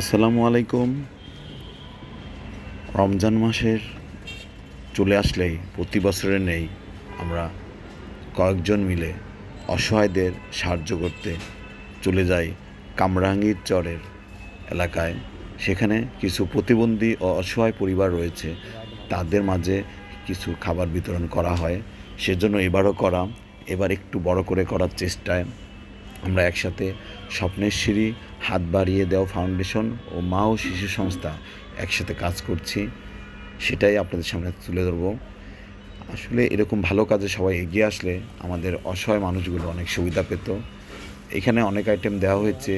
আসসালামু আলাইকুম। রমজান মাসের চলে আসলেই প্রতি বছরে নেই, আমরা কয়েকজন মিলে অসহায়দের সাহায্য করতে চলে যাই কামরাঙ্গীর চরের এলাকায়। সেখানে কিছু প্রতিবন্ধী ও অসহায় পরিবার রয়েছে। তাদের মাঝে কিছু খাবার বিতরণ করা হয়। সেজন্য এবারও করা, এবার একটু বড় করে করার চেষ্টায় আমরা একসাথে স্বপ্নের সিঁড়ি, হাত বাড়িয়ে দেওয়া ফাউন্ডেশন ও মা ও শিশু সংস্থা একসাথে কাজ করছি। সেটাই আপনাদের সামনে তুলে ধরবো। আসলে এরকম ভালো কাজে সবাই এগিয়ে আসলে আমাদের অসহায় মানুষগুলো অনেক সুবিধা পেত। এখানে অনেক আইটেম দেওয়া হয়েছে।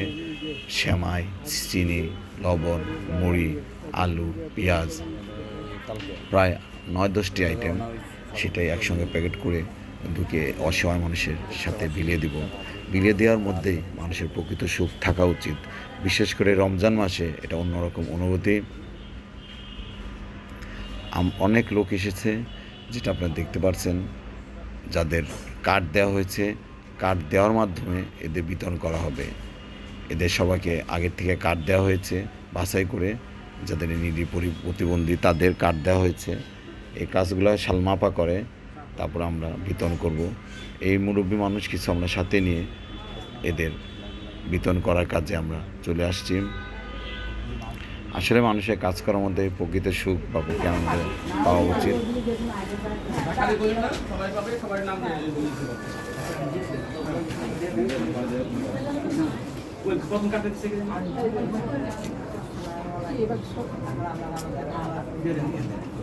শ্যামাই চিনি, লবণ, মুড়ি, আলু, পেঁয়াজ, প্রায় নয় দশটি আইটেম সেটাই একসঙ্গে প্যাকেট করে ঢুকে অসহায় মানুষের সাথে বিলিয়ে দিব। বিলিয়ে দেওয়ার মধ্যেই মানুষের প্রকৃত সুখ থাকা উচিত। বিশেষ করে রমজান মাসে এটা অন্যরকম অনুভূতি। অনেক লোক এসেছে যেটা আপনারা দেখতে পাচ্ছেন যাদের কার্ড দেওয়া হয়েছে। কার্ড দেওয়ার মাধ্যমে এদের বিতরণ করা হবে। এদের সবাইকে আগের থেকে কার্ড দেওয়া হয়েছে বাছাই করে, যাদের নিডি প্রতিবন্ধী তাদের কার্ড দেওয়া হয়েছে। এই কাজগুলো সালমাপা করে। তারপর আমরা বিতরণ করব। এই মুরব্বী মানুষ কিছু আমরা সাথে নিয়ে এদের বিতরণ করার কাজে আমরা চলে আসছি। আসলে মানুষের কাজ করার মধ্যে প্রকৃত সুখ বা প্রকৃত আনন্দ পাওয়া উচিত।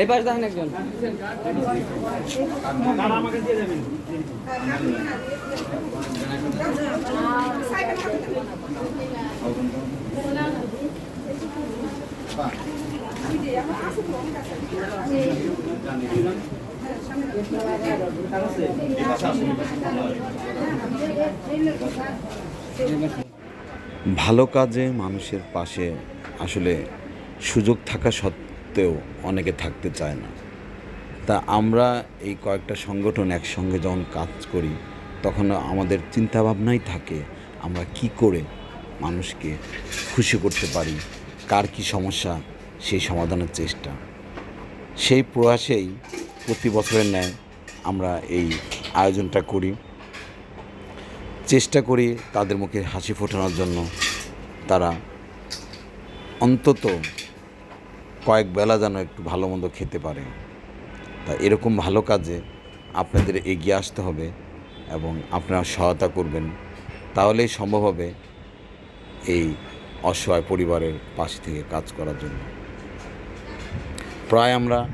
এই পাশে দেখেন একজন। আমাকে দিয়ে ভালো কাজে মানুষের পাশে আসলে সুযোগ থাকা সত্ত্বেও অনেকে থাকতে চায় না। তা আমরা এই কয়েকটা সংগঠন একসঙ্গে যখন কাজ করি, তখন আমাদের চিন্তাভাবনাই থাকে, আমরা কি করে মানুষকে খুশি করতে পারি? কার কি সমস্যা, সেই সমাধানের চেষ্টা। সেই প্রয়াসেই প্রতি বছরের ন্যায় আমরা এই আয়োজনটা করি। চেষ্টা করি তাদের মুখে হাসি ফোটানোর জন্য। তারা অন্তত কয়েক বেলা যেন একটু ভালো মন্দ খেতে পারে। তা এরকম ভালো কাজে আপনাদের এগিয়ে আসতে হবে এবং আপনারা সহায়তা করবেন। তাহলেই সম্ভব হবে এই অসহায় পরিবারের পাশে থেকে কাজ করার জন্য। প্রায় আমরা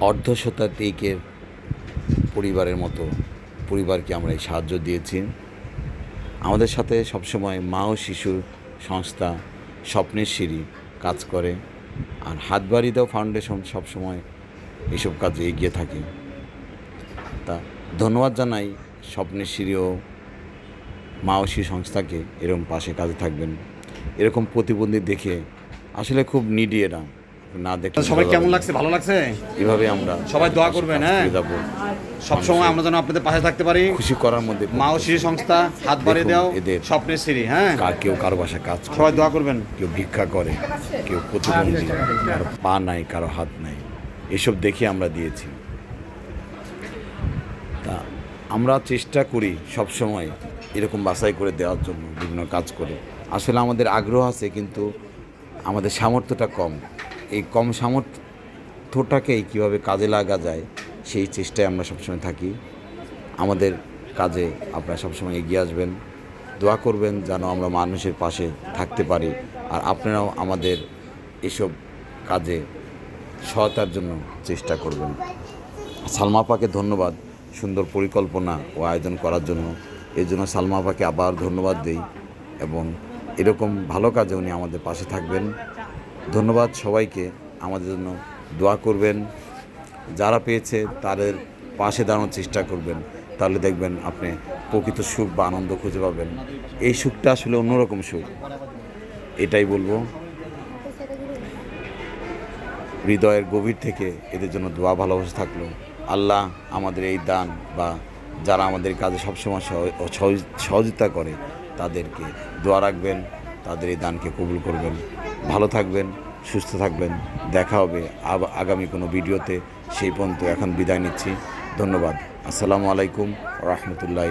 অর্ধ শতাধিকের পরিবারের মতো পরিবারকে আমরা এই সাহায্য দিয়েছি। আমাদের সাথে সবসময় মা ও শিশু সংস্থা স্বপ্নের সিঁড়ি কাজ করে আর হাত বাড়ি দেওয়া ফাউন্ডেশন সবসময় এইসব কাজে এগিয়ে থাকে। তা ধন্যবাদ জানাই স্বপ্নের সিঁড়ি ও মা ও শিশু সংস্থাকে এরকম পাশে কাজে থাকবেন। এরকম প্রতিবন্ধী দেখে আসলে খুব নিডি এরা। না দেখে সবাই কেমন লাগছে? ভালো লাগছে? এভাবে আমরা সবাই দোয়া করবেন, হ্যাঁ? যাব সবসময় আমরা যেন আপনাদের পাশে থাকতে পারি। খুশি করার মধ্যে মা ও শিশু সংস্থা হাত বাড়িয়ে দাও এদের- স্বপ্নের সিঁড়ি হ্যাঁ? কার কেউ কারও বাসায় কাজ সবাই দোয়া করবেন। কেউ ভিক্ষা করে কেউ প্রতিবন্ধী কারও পা নাই কারও হাত নাই। এসব দেখে আমরা দিয়েছি। তা আমরা চেষ্টা করি সব সময় এরকম বাছাই করে দেওয়ার জন্য বিভিন্ন কাজ করে। আসলে আমাদের আগ্রহ আছে, কিন্তু আমাদের সামর্থ্যটা কম। এই কম সামর্থ্যটাকেই কীভাবে কাজে লাগা যায়, সেই চেষ্টায় আমরা সবসময় থাকি। আমাদের কাজে আপনারা সবসময় এগিয়ে আসবেন। দোয়া করবেন যেন আমরা মানুষের পাশে থাকতে পারি। আর আপনারাও আমাদের এসব কাজে সহায়তার জন্য চেষ্টা করবেন। সালমা আপাকে ধন্যবাদ সুন্দর পরিকল্পনা ও আয়োজন করার জন্য। এই জন্য সালমা আপাকে আবার ধন্যবাদ দিই এবং এরকম ভালো কাজে উনি আমাদের পাশে থাকবেন। ধন্যবাদ সবাইকে, আমাদের জন্য দোয়া করবেন। যারা পেয়েছে তাদের পাশে দাঁড়ানোর চেষ্টা করবেন। তাহলে দেখবেন আপনি প্রকৃত সুখ বা আনন্দ খুঁজে পাবেন। এই সুখটা আসলে অন্যরকম সুখ। এটাই বলব। হৃদয়ের গভীর থেকে এদের জন্য দোয়া ভালোবাসা থাকল। আল্লাহ আমাদের এই দান বা যারা আমাদের কাজে সবসময় সহযোগিতা করে, তাদেরকে দোয়া রাখবেন, তাদের এই দানকে কবুল করবেন। ভালো থাকবেন, সুস্থ থাকবেন। দেখা হবে আগামী কোনো ভিডিওতে। সেই পর্যন্ত এখন বিদায় নিচ্ছি। ধন্যবাদ। আসসালামু আলাইকুম রহমতুল্লাহ